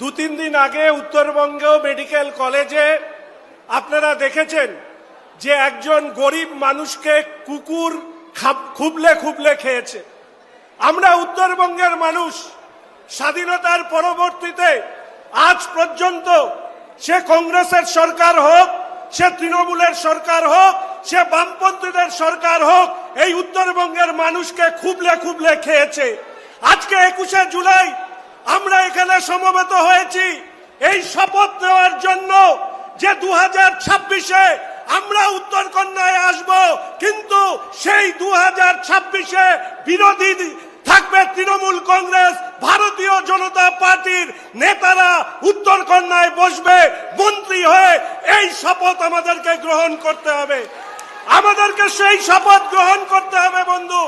দু তিন দিন আগে উত্তরবঙ্গেও মেডিকেল কলেজে আপনারা দেখেছেন যে একজন গরিব মানুষকে কুকুর খাব- খুবলে খুবলে খেয়েছে। আমরা উত্তরবঙ্গের মানুষ, স্বাধীনতার পরবর্তীতে আজ পর্যন্ত সে কংগ্রেসের সরকার হোক, সে তৃণমূলের সরকার হোক, সে বামপন্থীদের সরকার হোক, এই উত্তরবঙ্গের মানুষকে খুবলে খুবলে খেয়েছে। আজকে একুশে জুলাই আমরা এখানে সমবেত হয়েছি এই শপথ নেওয়ার জন্য যে দু হাজার ছাব্বিশে আমরা উত্তর কন্যায় আসব, কিন্তু সেই দু হাজার ছাব্বিশে বিরোধী থাকবে তৃণমূল কংগ্রেস, ভারতীয় জনতা পার্টির নেতারা উত্তর কন্যায় বসবে, মন্ত্রী হয়ে এই শপথ আমাদেরকে গ্রহণ করতে হবে। আমাদেরকে সেই শপথ গ্রহণ করতে হবে, বন্ধু।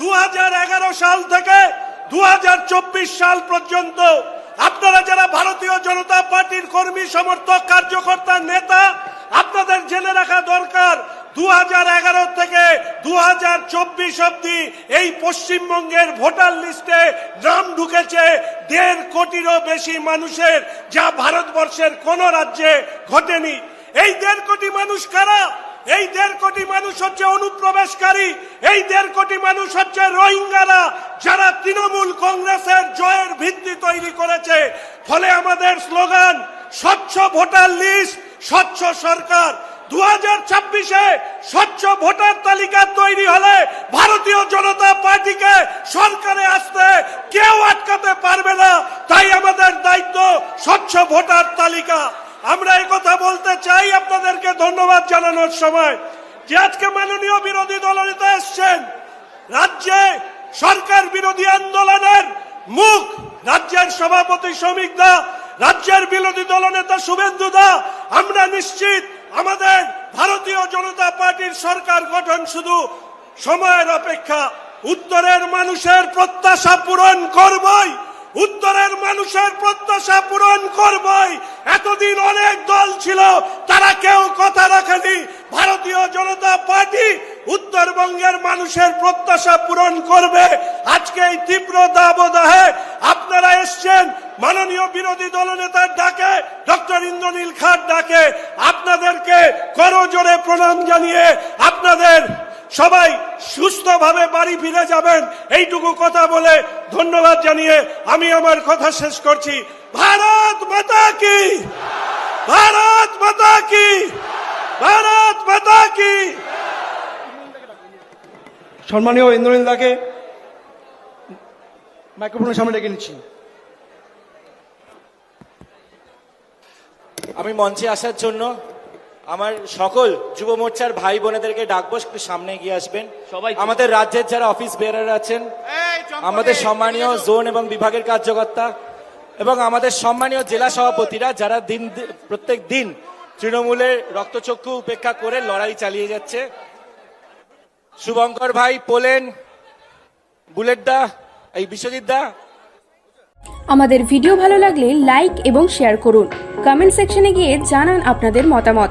দু হাজার এগারো সাল থেকে দু হাজার চব্বিশ সাল পর্যন্ত আপনারা যারা ভারতীয় জনতা পার্টির কর্মী, সমর্থক, কার্যকর্তা, নেতা, আপনাদের জেনে রাখা দরকার। দু হাজার এগারো থেকে দু হাজার চব্বিশ অব্দি এই পশ্চিমবঙ্গের ভোটার লিস্টে নাম ঢুকেছে দেড় কোটিরও বেশি মানুষের, যা ভারতবর্ষের কোন রাজ্যে ঘটেনি। এই দেড় কোটি মানুষ কারা? এই দেড় কোটি মানুষ হচ্ছে অনুপ্রবেশকারী, এই দেড় কোটি মানুষ হচ্ছে রোহিঙ্গারা যারা তৃণমূল কংগ্রেসের জয়ের ভিত্তি তৈরি করেছে। ফলে আমাদের স্লোগান, স্বচ্ছ ভোটার লিস্ট, স্বচ্ছ সরকার। দু হাজার ছাব্বিশে স্বচ্ছ ভোটার তালিকা তৈরি হলে ভারতীয় জনতা পার্টিকে সরকারে আসতে কেউ আটকাতে পারবে না। তাই আমাদের দায়িত্ব স্বচ্ছ ভোটার তালিকা। আমরা কথা বলতে চাই আপনাদেরকে ধন্যবাদ জানানোর সময় যে আজকে মাননীয় বিরোধী দলনেতা এসছেন। রাজ্যে সরকার বিরোধী আন্দোলনের মুখ, রাজ্যের সভাপতি শ্রমিক দা, রাজ্যের বিরোধী দলনেতা শুভেন্দু দা, আমরা নিশ্চিত আমাদের ভারতীয় জনতা পার্টির সরকার গঠন শুধু সময়ের অপেক্ষা, উত্তরের মানুষের প্রত্যাশা পূরণ করবই। উত্তরের মানুষের প্রত্যাশা পূরণ করবই। এতদিন অনেক দল ছিল, তারা কেউ কথা রাখেনি। ভারতীয় জনতা পার্টি উত্তরবঙ্গের মানুষের প্রত্যাশা পূরণ করবে। আজকে এই তীব্র দাবদাহে আপনারা এসছেন, মাননীয় বিরোধী দলনেতার ডাকে, ডক্টর ইন্দ্রনীল খাট ডাকে। আপনাদেরকে করজোরে প্রণাম জানিয়ে আপনাদের সবাই সুস্থভাবে বাড়ি ফিরে যাবেন। এইটুকু কথা বলে ধন্যবাদ জানিয়ে আমি আমার কথা শেষ করছি। ভারত মাতা কি? ভারত মাতা কি? ভারত মাতা কি? সম্মানীয় ইন্দ্রনীল দাকে মাইক্রোফোনের সামনে ডেকে নিচ্ছি। আমি মঞ্চে আসার জন্য আমার সকল যুব মোর্চার ভাই বোনেদেরকে ডাকবো একটু সামনে গিয়ে আসবেন। সবাই আমাদের রাজ্যের যারা অফিস বেয়ারার আছেন আমাদের সম্মানীয় জোন এবং বিভাগের কার্যকর্তা এবং আমাদের সম্মানীয় জেলা সভাপতিরা যারা দিন প্রত্যেক দিন তৃণমূলের রক্তচক্ষু উপেক্ষা করে লড়াই চালিয়ে যাচ্ছে। শুভঙ্কর ভাই পোলেন বুলেট দা এই বিশ্বজিৎ দা। আমাদের ভিডিও ভালো লাগলে লাইক এবং শেয়ার করুন। কমেন্ট সেকশনে গিয়ে জানান আপনাদের মতামত।